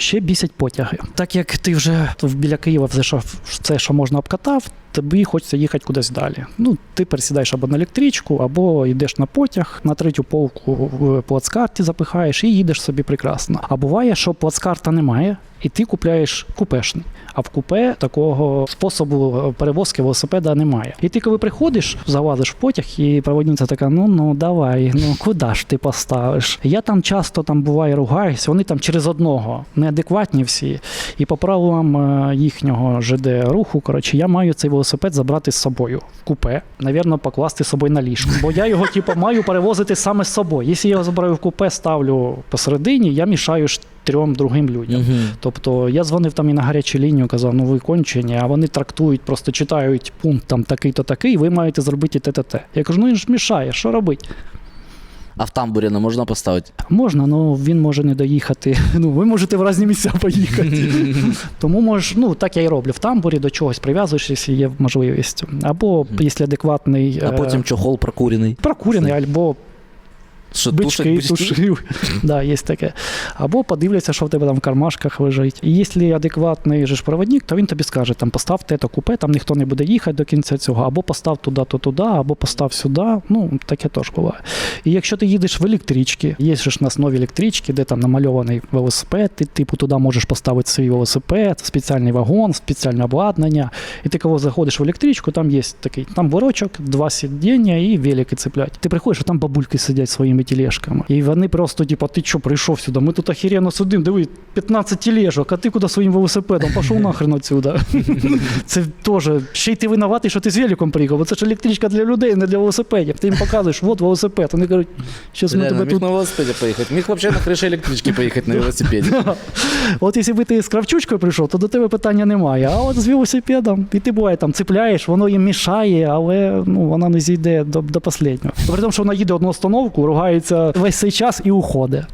Ще бісять потяги. Так як ти вже біля Києва все, що, все, що можна обкатав, тобі хочеться їхати кудись далі. Ну, ти пересідаєш або на електричку, або йдеш на потяг, на третю полку в плацкарті запихаєш і їдеш собі прекрасно. А буває, що плацкарта немає, і ти купляєш купешний. А в купе такого способу перевозки велосипеда немає. І ти, коли приходиш, залазиш в потяг, і проводниця така: ну ну давай, ну куди ж ти поставиш? Я там часто там буває ругаюсь, вони там через одного неадекватні всі. І по правилам е, їхнього ЖД руху, коротше, я маю цей велосипед забрати з собою в купе, навірно, покласти з собою на ліжко. Бо я його, типу, маю перевозити саме з собою. Якщо я його забираю в купе, ставлю посередині, я мішаю трьом другим людям. Угу. Тобто я дзвонив там і на гарячу лінію, казав, ну ви кончені, а вони трактують, просто читають пункт там такий-то такий, ви маєте зробити те-те-те. Я кажу, ну він ж мішає, що робити? А в тамбурі не можна поставити? Можна, але він може не доїхати. Ну, ви можете в різні місця поїхати. Тому можеш, ну так я і роблю. В тамбурі до чогось прив'язуєшся, якщо є можливість. Або якщо адекватний А е, потім чохол прокурений. прокурений, або Що бички бички? тушив. да, є таке. Або подивляться, що в тебе там в кармашках лежить. І якщо адекватний же ж проводник, то він тобі скаже: там постав те-то купе, там ніхто не буде їхати до кінця цього, або постав туди, то туди, або постав сюди. Ну, таке теж буває. І якщо ти їдеш в електричці, є ж у нас нові електрички, де там намальований велосипед, ти типу туди можеш поставити свій велосипед, спеціальний вагон, спеціальне обладнання. І ти коли заходиш в електричку, там є такий там ворочок, два сидіння і велики цеплять. Ти приходиш, а там бабульки сидять своїми тележками. І вони просто, типу, ти що, прийшов сюди? Ми тут охеренно сидимо, диви, 15 тележок, а ти куди своїм велосипедом? Пішов нахрен отсюда. Це теж ще й ти винуватий, що ти з великом приїхав, бо це ж електричка для людей, не для велосипедів. Ти їм показуєш, от велосипед. Вони кажуть, щось ми тебе тебе міг тут на велосипеді поїхати. Міг взагалі на криші електрички поїхати на велосипеді. От якщо ти з кравчучкою прийшов, то до тебе питання немає. А от з велосипедом, і ти буває там цепляєш, воно їм мішає, але ну, вона не зійде до, до останнього. При тому, що вона їде одну остановку, ругається весь цей час і уходить.